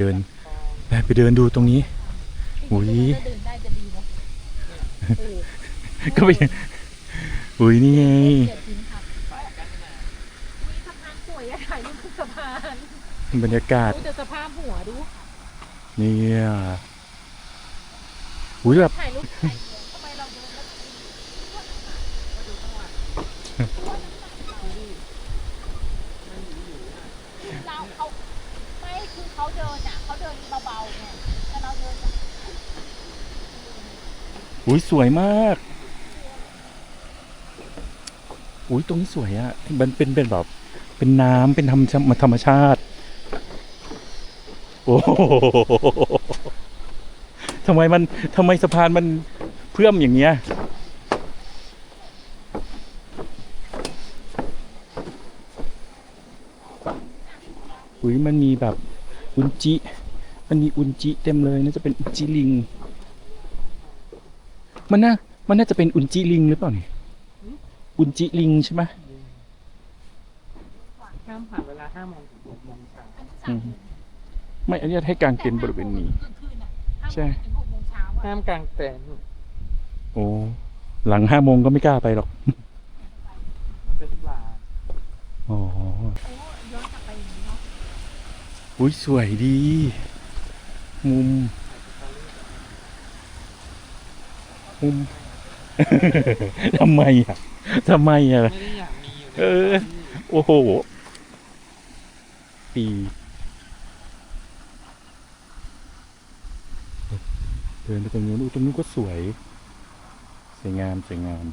เดินไปไปเดินดูตรงนี้อุ๊ยถ้าเดินได้จะดีเนาะเออก็ไปอุ้ยนี่ไงเกลียดทิ้งครับอุ๊ยสะพานสวยอะถ่ายรูปทุกสะพานบรรยากาศดูแต่สภาพหัวดู เนี่ยอุ้ยแบบ ถ่ายรูปถ่ายเดียวทำไมเราเดินแล้วเราเขาไม่คือเขาเดินอะเขาเดินเบาๆไงแต่เราเดินแบบ อุ้ยสวยมาก อุ้ยตรงนี้สวยอะมันเป็นเป็นแบบเป็นน้ำเป็นธรรมชาติธรรมชาติ โอ้โหทำไมมันทำไมสะพานมันเพื่อมอย่างเงี้ยอุ้ยมันมีแบบอุนจิ มันมีอุนจิเต็มเลยน่าจะเป็นอุนจิลิง มันน่ามันน่าจะเป็นอุนจิลิงหรือเปล่าเนี่ยอุนจิลิงใช่ไหมห้ามผ่านเวลาห้าโมงถึงหกโมงเช้าอันที่สามอืมไม่อันนี้ให้กางเต็นท์บริเวณนี้กลางคืนอะใช่ห้าโมงถึงหกโมงเช้าอะห้ามกลางเต็นท์โอ้หลังห้าโมงก็ไม่กล้าไปหรอกมันเป็นลานอ๋อโอ้ย้อนกลับไปอย่างนี้เนาะอุ้ยสวยดี มุม มุม ทำไมอะทำไมอะ ไม่ได้อยากมีอยู่เออ โอ้โห ปี เดินไปตรงนู้นตรงนู้นก็สวย สวยงาม สวยงาม